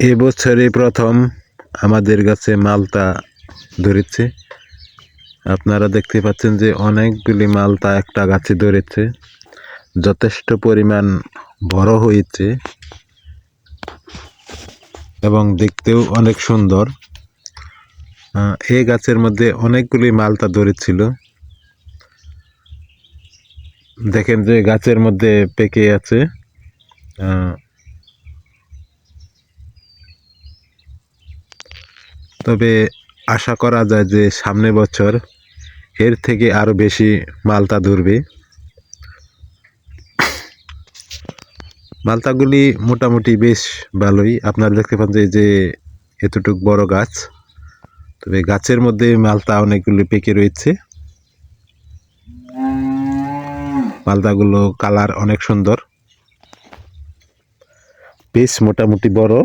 এবছরে প্রথম আমাদের কাছে মালতা ধরেছে। আপনারা দেখতে পাচ্ছেন যে অনেকগুলি মালতা একটা গাছে ধরেছে। যথেষ্ট পরিমাণ বড় হয়েছে এবং দেখতেও অনেক সুন্দর। এই গাছের মধ্যে অনেকগুলি মালতা ধরেছিল। দেখেন যে গাছের মধ্যে পেকে আছে। তবে আশা করা যায় যে সামনে বছর এর থেকে আরও বেশি মালতা ধরবে। মালতাগুলি মোটামুটি বেশ ভালোই। আপনারা দেখতে পান যে- যে এতটুক বড় গাছ। তবে গাছের মধ্যে মালতা অনেকগুলি পেকে রয়েছে। মালতাগুলো কালার অনেক সুন্দর। বেশ মোটামুটি বড়।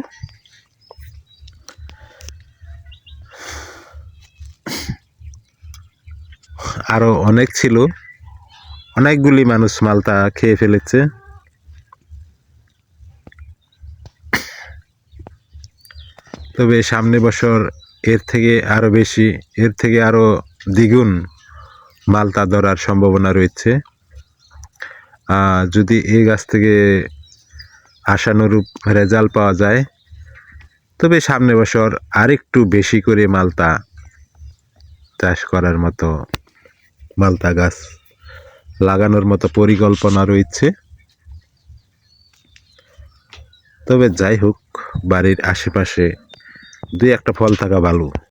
আরও অনেক ছিল। অনেকগুলি মানুষ মালতা খেয়ে ফেলেছে। তবে সামনে বছর এর থেকে আরও বেশি, এর থেকে আরও দ্বিগুণ মালতা ধরার সম্ভাবনা রয়েছে। যদি এই গাছ থেকে আশানুরূপ রেজাল্ট পাওয়া যায়, তবে সামনে বছর আরেকটু বেশি করে মালতা চাষ করার মতো মালতা গাছ লাগানোর মতো পরিকল্পনা রয়েছে। তবে যাই হোক, বাড়ির আশেপাশে দুই একটা ফল থাকা ভালো।